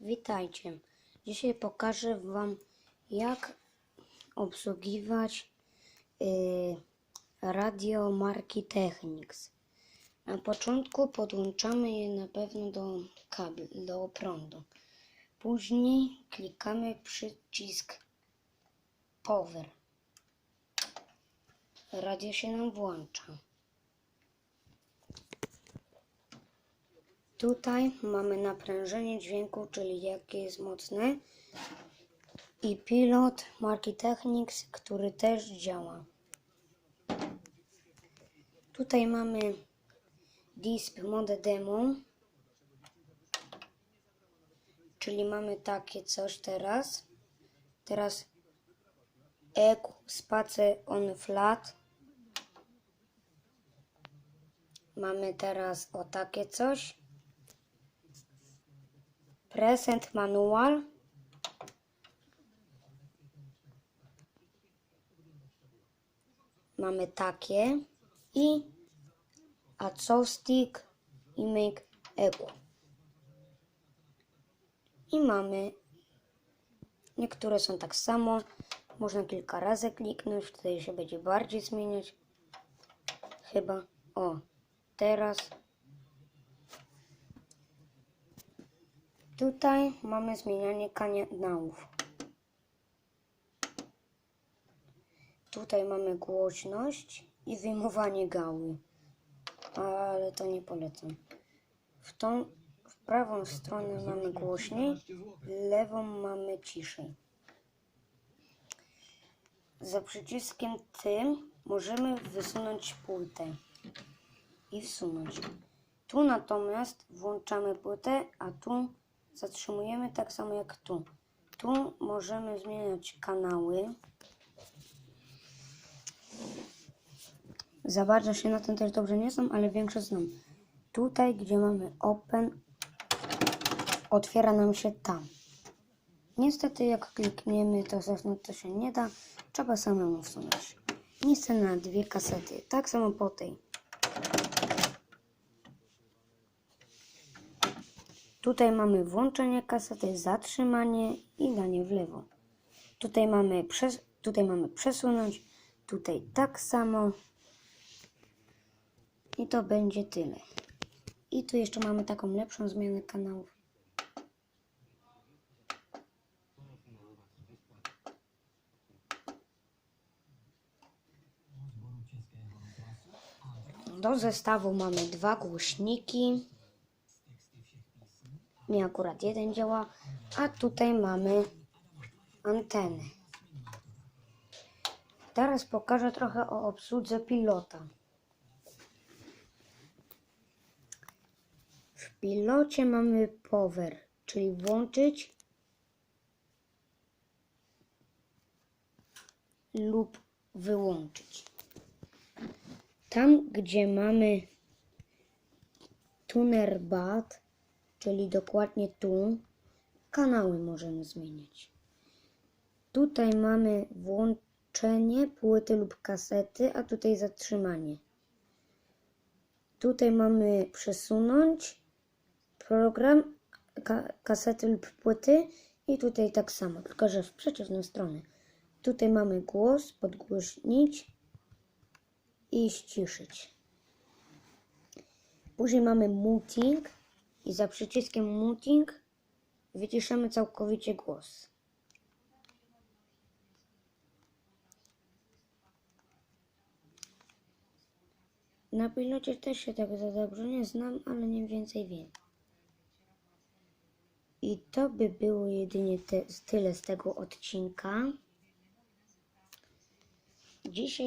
Witajcie. Dzisiaj pokażę Wam, jak obsługiwać y, radio marki Technics. Na początku podłączamy je na pewno do kabel, do prądu. Później klikamy przycisk Power. Radio się nam włącza. Tutaj mamy naprężenie dźwięku, czyli jakie jest mocne i pilot marki Technics, który też działa. Tutaj mamy Disp Mode Demo, czyli mamy takie coś teraz. Teraz EQ Space on Flat. Mamy teraz o takie coś. Present manual. Mamy takie i acoustic i make echo. I mamy niektóre są tak samo. Można kilka razy kliknąć, wtedy się będzie bardziej zmieniać. Chyba. O, teraz Tutaj mamy zmienianie kanałów. Tutaj mamy głośność i wyjmowanie gały. Ale to nie polecam. W tą w prawą stronę mamy głośniej, lewą mamy ciszej. Za przyciskiem tym możemy wysunąć płytę i wsunąć. Tu natomiast włączamy płytę, a tu zatrzymujemy tak samo jak tu. Tu możemy zmieniać kanały. Za bardzo się na tym też dobrze nie znam, ale większość znam. Tutaj, gdzie mamy open, otwiera nam się tam. Niestety, jak klikniemy, to zasnąć to się nie da. Trzeba samemu wsunąć. Miejsce na dwie kasety. Tak samo po tej. Tutaj mamy włączenie kasety, zatrzymanie i danie w lewo. Tutaj mamy, przes tutaj mamy przesunąć, tutaj tak samo. I to będzie tyle. I tu jeszcze mamy taką lepszą zmianę kanałów. Do zestawu mamy dwa głośniki. Mi akurat jeden działa, a tutaj mamy antenę. Teraz pokażę trochę o obsłudze pilota. W pilocie mamy power, czyli włączyć lub wyłączyć. Tam, gdzie mamy tuner bat, czyli dokładnie tu, kanały możemy zmieniać. Tutaj mamy włączenie płyty lub kasety, a tutaj zatrzymanie. Tutaj mamy przesunąć program, ka kasety lub płyty i tutaj tak samo, tylko że w przeciwną stronę. Tutaj mamy głos, podgłośnić i ściszyć. Później mamy muting i za przyciskiem muting wyciszamy całkowicie głos. Na pilocie też się tak za dobrze nie znam, ale mniej więcej wiem. I to by było jedynie te, tyle z tego odcinka. Dzisiaj